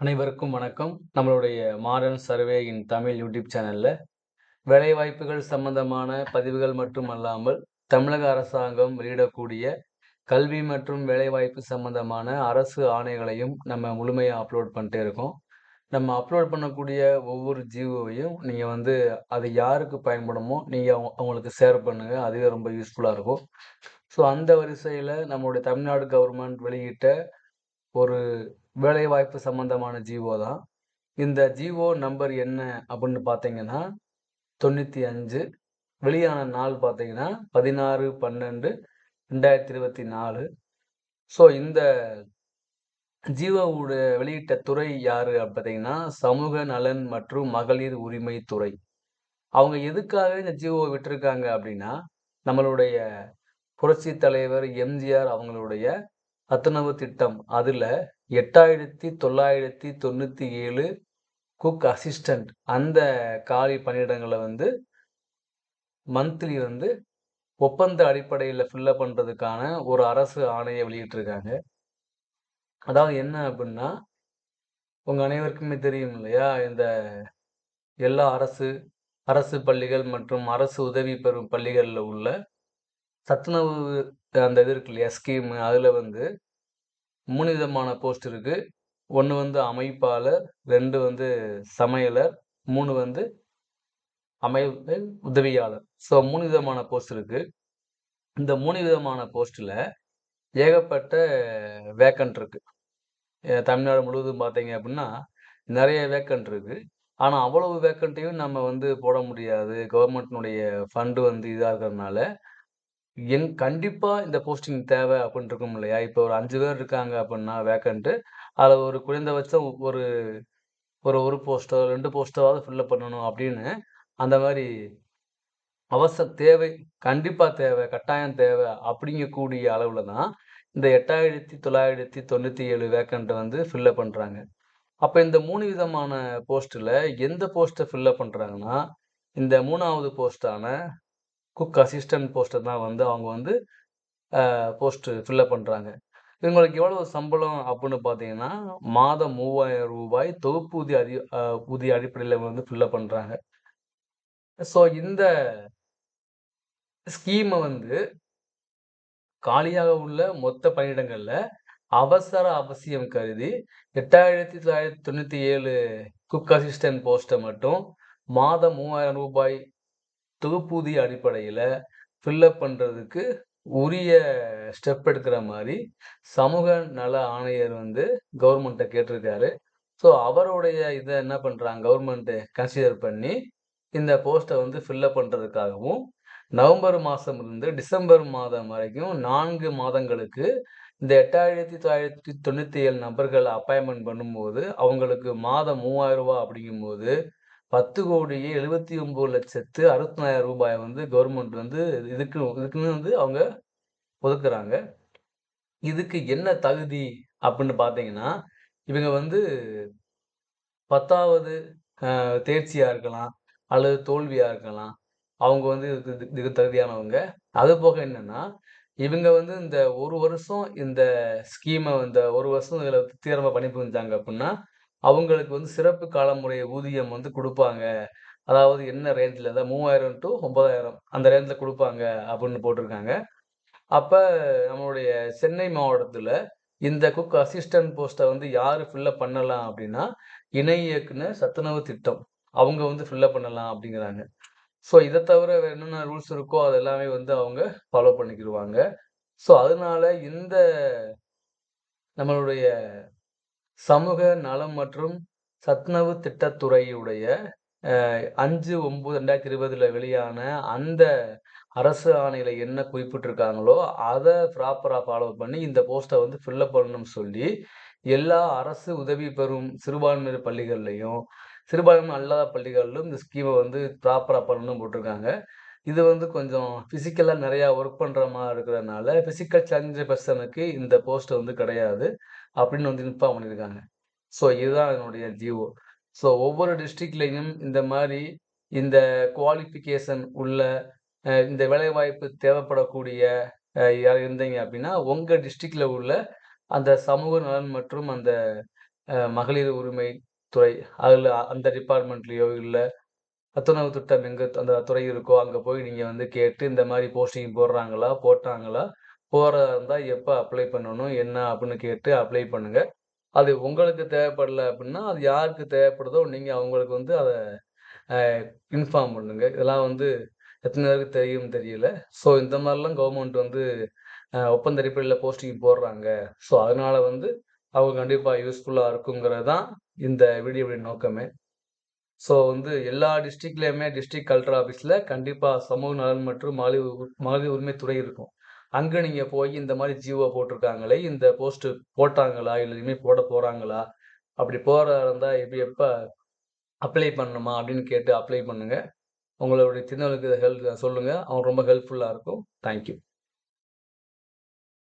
அனைவருக்கும் வணக்கம். நம்மளுடைய modern survey in Tamil YouTube சேனலில் வேலைவாய்ப்புகள் சம்பந்தமான பதிவுகள் மட்டும் அல்லாமல் தமிழக அரசாங்கம் வெளியிடக்கூடிய கல்வி மற்றும் வேலைவாய்ப்பு சம்பந்தமான அரசு ஆணைகளையும் நம்ம முழுமையாக அப்லோட் பண்ணிட்டே இருக்கோம். நம்ம அப்லோட் பண்ணக்கூடிய ஒவ்வொரு ஜீவோவையும் நீங்கள் வந்து அது யாருக்கு பயன்படுமோ நீங்கள் அவங்க அவங்களுக்கு ஷேர் பண்ணுங்கள் அதுவே ரொம்ப யூஸ்ஃபுல்லாக இருக்கும். ஸோ அந்த வரிசையில் நம்மளுடைய தமிழ்நாடு கவர்மெண்ட் வெளியிட்ட ஒரு வேலைவாய்ப்பு சம்பந்தமான ஜிஓ தான். இந்த ஜிஓ நம்பர் என்ன அப்படின்னு பார்த்தீங்கன்னா தொண்ணூற்றி அஞ்சு வெளியான நாள் பார்த்தீங்கன்னா பதினாறு பன்னெண்டு ரெண்டாயிரத்தி இருபத்தி நாலு. ஸோ இந்த ஜிஓவோட வெளியிட்ட துறை யார் பார்த்தீங்கன்னா சமூக நலன் மற்றும் மகளிர் உரிமை துறை. அவங்க எதுக்காக இந்த ஜிஓ விட்டுருக்காங்க அப்படின்னா நம்மளுடைய புரட்சி தலைவர் எம்ஜிஆர் அவங்களுடைய அத்துணவு திட்டம். அதில் எட்டாயிரத்தி தொள்ளாயிரத்தி தொண்ணூற்றி ஏழு குக் அசிஸ்டண்ட் அந்த காலி பணியிடங்களை வந்து மந்த்லி வந்து ஒப்பந்த அடிப்படையில் ஃபில்லப் பண்ணுறதுக்கான ஒரு அரசு ஆணையை வெளியிட்டிருக்காங்க. அதாவது என்ன அப்படின்னா உங்கள் அனைவருக்குமே தெரியும் இல்லையா? இந்த எல்லா அரசு அரசு பள்ளிகள் மற்றும் அரசு உதவி பெறும் பள்ளிகளில் உள்ள சத்துணவு அந்த இது இருக்கு இல்லையா ஸ்கீமு அதில் வந்து மூணு விதமான போஸ்ட் இருக்கு. ஒன்று வந்து அமைப்பாளர் ரெண்டு வந்து சமையலர் மூணு வந்து அமைப்பு உதவியாளர். ஸோ மூணு விதமான போஸ்ட் இருக்கு. இந்த மூணு விதமான போஸ்ட்டில் ஏகப்பட்ட வேக்கண்ட் இருக்கு. தமிழ்நாடு முழுவதும் பார்த்தீங்க அப்படின்னா நிறைய வேக்கண்ட் இருக்கு. ஆனால் அவ்வளவு வேக்கண்ட்டையும் நம்ம வந்து போட முடியாது. கவர்மெண்ட்னுடைய ஃபண்டு வந்து இதாக இருக்கிறதுனால என் கண்டிப்பாக இந்த போஸ்டிங் தேவை அப்படின்னு இருக்கும் இல்லையா? இப்போ ஒரு அஞ்சு பேர் இருக்காங்க அப்படின்னா வேக்கண்ட்டு அதில் ஒரு குறைந்தபட்சம் ஒரு ஒரு ஒரு போஸ்ட்டோ ரெண்டு போஸ்ட்டோவாவது ஃபில்லப் பண்ணணும் அப்படின்னு அந்த மாதிரி அவசர தேவை கண்டிப்பாக தேவை கட்டாயம் தேவை அப்படிங்கக்கூடிய அளவில் தான் இந்த எட்டாயிரத்தி தொள்ளாயிரத்தி தொண்ணூற்றி ஏழு வேக்கண்ட்டை வந்து ஃபில்லப் பண்ணுறாங்க அப்போ இந்த மூணு விதமான போஸ்ட்டில் எந்த போஸ்ட்டை ஃபில்லப் பண்ணுறாங்கன்னா இந்த மூணாவது போஸ்ட்டான குக் அசிஸ்டன்ட் போஸ்ட்டை தான் வந்து அவங்க வந்து போஸ்ட்டு ஃபில்லப் பண்ணுறாங்க இவங்களுக்கு எவ்வளோ சம்பளம் அப்படின்னு பார்த்தீங்கன்னா மாதம் மூவாயிரம் ரூபாய் தொகுப்பூதிய அதி ஊதிய அடிப்படையில் வந்து ஃபில்லப் பண்ணுறாங்க ஸோ இந்த ஸ்கீமை வந்து காலியாக உள்ள மொத்த பணியிடங்களில் அவசர அவசியம் கருதி எட்டாயிரத்தி தொள்ளாயிரத்தி தொண்ணூற்றி ஏழு குக் அசிஸ்டன்ட் போஸ்ட்டை மட்டும் மாதம் மூவாயிரம் ரூபாய் தொகுப்பூதிய அடிப்படையில் ஃபில்லப் பண்ணுறதுக்கு உரிய ஸ்டெப் எடுக்கிற மாதிரி சமூக நல ஆணையர் வந்து கவர்மெண்ட்டை கேட்டிருக்காரு. ஸோ அவருடைய இதை என்ன பண்ணுறாங்க கவர்மெண்ட்டு கன்சிடர் பண்ணி இந்த போஸ்ட்டை வந்து ஃபில்லப் பண்ணுறதுக்காகவும் நவம்பர் மாதம் இருந்து டிசம்பர் மாதம் வரைக்கும் நான்கு மாதங்களுக்கு இந்த எட்டாயிரத்தி தொள்ளாயிரத்தி தொண்ணூற்றி ஏழு நபர்களை அப்பாயின்மெண்ட் பண்ணும்போது அவங்களுக்கு மாதம் மூவாயிரம் ரூபா அப்படிங்கும்போது பத்து கோடியே எழுபத்தி ஒம்பது லட்சத்து அறுபத்தினாயிரம் ரூபாய் வந்து கவர்மெண்ட் வந்து இதுக்கு இதுக்குன்னு வந்து அவங்க ஒதுக்குறாங்க. இதுக்கு என்ன தகுதி அப்படின்னு பார்த்தீங்கன்னா இவங்க வந்து பத்தாவது தேர்ச்சியாக இருக்கலாம் அல்லது தோல்வியாக இருக்கலாம் அவங்க வந்து இதுக்கு இது- இதுக்கு தகுதியானவங்க. அது போக என்னென்னா இவங்க வந்து இந்த ஒரு வருஷம் இந்த ஸ்கீமை இந்த ஒரு வருஷம் இதில் தீவிரமாக பணி புரிஞ்சாங்க அப்படின்னா அவங்களுக்கு வந்து சிறப்பு காலமுறை ஊதியம் வந்து கொடுப்பாங்க. அதாவது என்ன ரேஞ்சில் அதாவது மூவாயிரம் டு ஒன்பதாயிரம் அந்த ரேஞ்சில் கொடுப்பாங்க அப்படின்னு போட்டிருக்காங்க. அப்போ நம்மளுடைய சென்னை மாவட்டத்தில் இந்த குக் அசிஸ்டன்ட் போஸ்ட்டை வந்து யார் ஃபில்லப் பண்ணலாம் அப்படின்னா இணை இயக்குனர் சத்துணவு திட்டம். அவங்க வந்து ஃபில்லப் பண்ணலாம் அப்படிங்கிறாங்க. ஸோ இதை தவிர என்னென்ன ரூல்ஸ் இருக்கோ அது எல்லாமே வந்து அவங்க ஃபாலோ பண்ணிக்கிடுவாங்க. ஸோ அதனால இந்த நம்மளுடைய சமூக நலம் மற்றும் சத்துணவு திட்டத்துறையுடைய அஞ்சு ஒம்பது ரெண்டாயிரத்தி இருபதுல வெளியான அந்த அரசு ஆணையில் என்ன குறிப்பிட்டிருக்காங்களோ அதை ப்ராப்பராக ஃபாலோ பண்ணி இந்த போஸ்ட்டை வந்து ஃபில்லப் பண்ணணும்னு சொல்லி எல்லா அரசு உதவி பெறும் சிறுபான்மையினர் பள்ளிகள்லையும் சிறுபான்மை அல்லாத பள்ளிகளிலும் இந்த ஸ்கீமை வந்து ப்ராப்பராக பண்ணணும் போட்டிருக்காங்க. இது வந்து கொஞ்சம் ஃபிசிக்கலாக நிறையா ஒர்க் பண்ணுற மாதிரி இருக்கிறதுனால ஃபிசிக்கல் சேலஞ்ச பர்சனுக்கு இந்த போஸ்ட் வந்து கிடையாது அப்படின்னு வந்து இன்ஃபார்ம் பண்ணியிருக்காங்க. ஸோ இதுதான் என்னுடைய ஜியோ ஸோ ஒவ்வொரு டிஸ்ட்ரிக்ட்லேயும் இந்த மாதிரி இந்த குவாலிஃபிகேஷன் உள்ள இந்த வேலைவாய்ப்பு தேவைப்படக்கூடிய யார் இருந்தீங்க அப்படின்னா உங்கள் டிஸ்ட்ரிக்டில் உள்ள அந்த சமூக நலன் மற்றும் அந்த மகளிர் உரிமை துறை அதில் அந்த டிபார்ட்மெண்ட்லேயோ இல்லை சத்துணவு திட்டம் எங்க அந்த துறை இருக்கோ, அங்க போய் நீங்க வந்து கேட்டு இந்த மாதிரி போஸ்டிங் போடுறாங்களா? போட்டாங்களா? போகிறதா இருந்தா எப்ப அப்ளை பண்ணணும்? என்ன அப்படின்னு கேட்டு அப்ளை பண்ணுங்க. அது உங்களுக்கு தேவைப்படல அப்படின்னா, அது யாருக்கு தேவைப்படுதோ நீங்க அவங்களுக்கு வந்து அதை இன்ஃபார்ம் பண்ணுங்க. இதெல்லாம் வந்து எத்தனை பேருக்கு தெரியும்னு தெரியல. ஸோ இந்த மாதிரிலாம் கவர்மெண்ட் வந்து ஒப்பந்த அடிப்படையில் போஸ்டிங் போடுறாங்க. ஸோ அதனால வந்து அவங்க கண்டிப்பாக யூஸ்ஃபுல்லாக இருக்குங்கிறது தான் இந்த வீடியோவின் நோக்கமே. ஸோ வந்து எல்லா டிஸ்ட்ரிக்ட்லேயுமே டிஸ்ட்ரிக்ட் கலெக்டர் ஆஃபீஸில் கண்டிப்பாக சமூக நலன் மற்றும் மகளிர் உ மகளிர் உரிமை துறை இருக்கும். அங்கே நீங்கள் போய் இந்த மாதிரி ஜிஓ போட்டிருக்காங்களே, இந்த போஸ்ட்டு போட்டாங்களா? இல்லை இனிமேல் போட போகிறாங்களா அப்படி போகிறதா இருந்தால் எப்படி எப்போ அப்ளை பண்ணணுமா? அப்படின்னு கேட்டு அப்ளை பண்ணுங்கள் உங்களுடைய சின்னவனுக்கு ஹெல்ப் சொல்லுங்கள் அவன் ரொம்ப ஹெல்ப்ஃபுல்லாக இருக்கும். Thank you.